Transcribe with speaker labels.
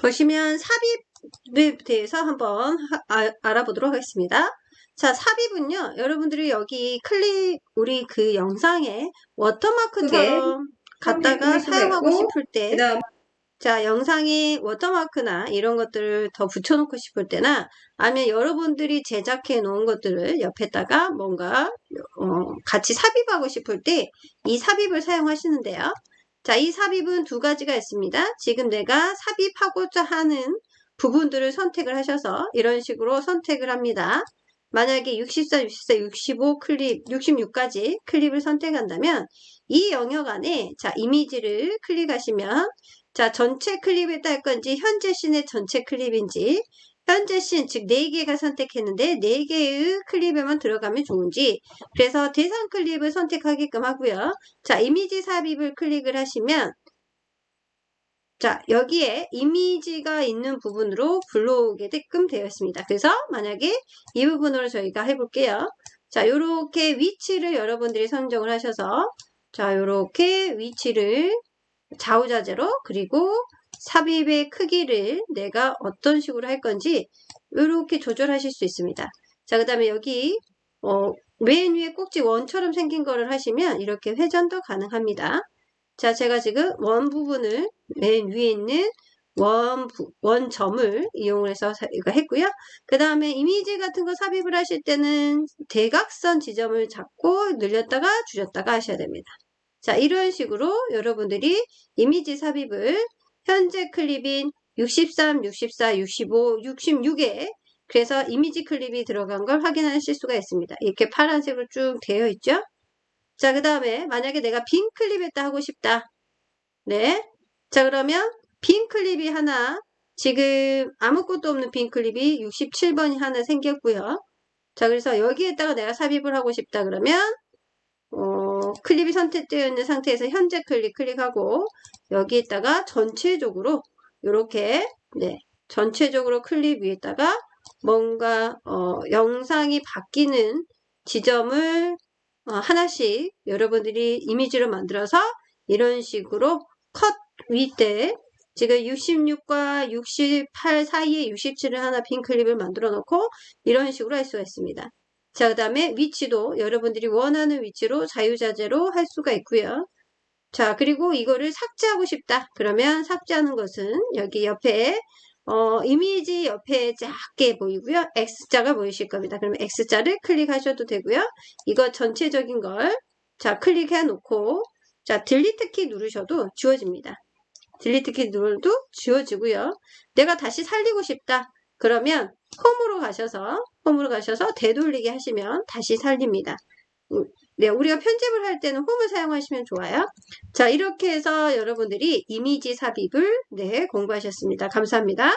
Speaker 1: 보시면 삽입에 대해서 한번 하- 아- 알아보도록 하겠습니다. 자, 삽입은요, 여러분들이 여기 클릭, 우리 그 영상에 워터마크처럼 갖다가
Speaker 2: 할 수가
Speaker 1: 사용하고 싶을 때,
Speaker 2: 그다음
Speaker 1: 자, 영상에 워터마크나 이런 것들을 더 붙여놓고 싶을 때나, 아니면 여러분들이 제작해 놓은 것들을 옆에다가 뭔가, 어, 같이 삽입하고 싶을 때, 이 삽입을 사용하시는데요. 자, 이 삽입은 두 가지가 있습니다. 지금 내가 삽입하고자 하는 부분들을 선택을 하셔서 이런 식으로 선택을 합니다. 만약에 64, 64, 65 클립, 66까지 클립을 선택한다면 이 영역 안에 자, 이미지를 클릭하시면 자, 전체 클립에 딸 건지 현재 씬의 전체 클립인지 현재 씬, 즉 4개가 선택했는데 4개의 클립에만 들어가면 좋은지 그래서 대상 클립을 선택하게끔 하고요. 자, 이미지 삽입을 클릭을 하시면 자, 여기에 이미지가 있는 부분으로 불러오게끔 되어 있습니다. 그래서 만약에 이 부분으로 저희가 해볼게요. 자, 요렇게 위치를 여러분들이 선정을 하셔서 자, 요렇게 위치를 좌우자재로 그리고 삽입의 크기를 내가 어떤 식으로 할 건지 이렇게 조절하실 수 있습니다. 자, 그 다음에 여기 어, 맨 위에 꼭지 원처럼 생긴 거를 하시면 이렇게 회전도 가능합니다. 자, 제가 지금 원 부분을 맨 위에 있는 원, 부- 원점을 이용을 해서 사- 이거 했고요. 그 다음에 이미지 같은 거 삽입을 하실 때는 대각선 지점을 잡고 늘렸다가 줄였다가 하셔야 됩니다. 자, 이런 식으로 여러분들이 이미지 삽입을 현재 클립인 63, 64, 65, 66에 그래서 이미지 클립이 들어간 걸 확인하실 수가 있습니다. 이렇게 파란색으로 쭉 되어 있죠? 자, 그 다음에 만약에 내가 빈 클립에다 하고 싶다. 네. 자, 그러면 빈 클립이 하나, 지금 아무것도 없는 빈 클립이 67번이 하나 생겼고요. 자, 그래서 여기에다가 내가 삽입을 하고 싶다 그러면 어, 클립이 선택되어 있는 상태에서 현재 클릭 클릭하고 여기에다가 전체적으로 이렇게 네 전체적으로 클립 위에다가 뭔가 어, 영상이 바뀌는 지점을 어, 하나씩 여러분들이 이미지로 만들어서 이런 식으로 컷 위때 지금 66과 68 사이에 67을 하나 빈 클립을 만들어 놓고 이런 식으로 할 수가 있습니다. 자, 그 다음에 위치도 여러분들이 원하는 위치로 자유자재로 할 수가 있고요. 자, 그리고 이거를 삭제하고 싶다. 그러면 삭제하는 것은 여기 옆에 어, 이미지 옆에 작게 보이고요. X자가 보이실 겁니다. 그러면 X자를 클릭하셔도 되고요. 이거 전체적인 걸 자, 클릭해 놓고 자, 딜리트 키 누르셔도 지워집니다. 딜리트 키 누르도 지워지고요. 내가 다시 살리고 싶다. 그러면 홈으로 가셔서 홈으로 가셔서 되돌리기 하시면 다시 살립니다. 음, 네, 우리가 편집을 할 때는 홈을 사용하시면 좋아요. 자, 이렇게 해서 여러분들이 이미지 삽입을 네, 공부하셨습니다. 감사합니다.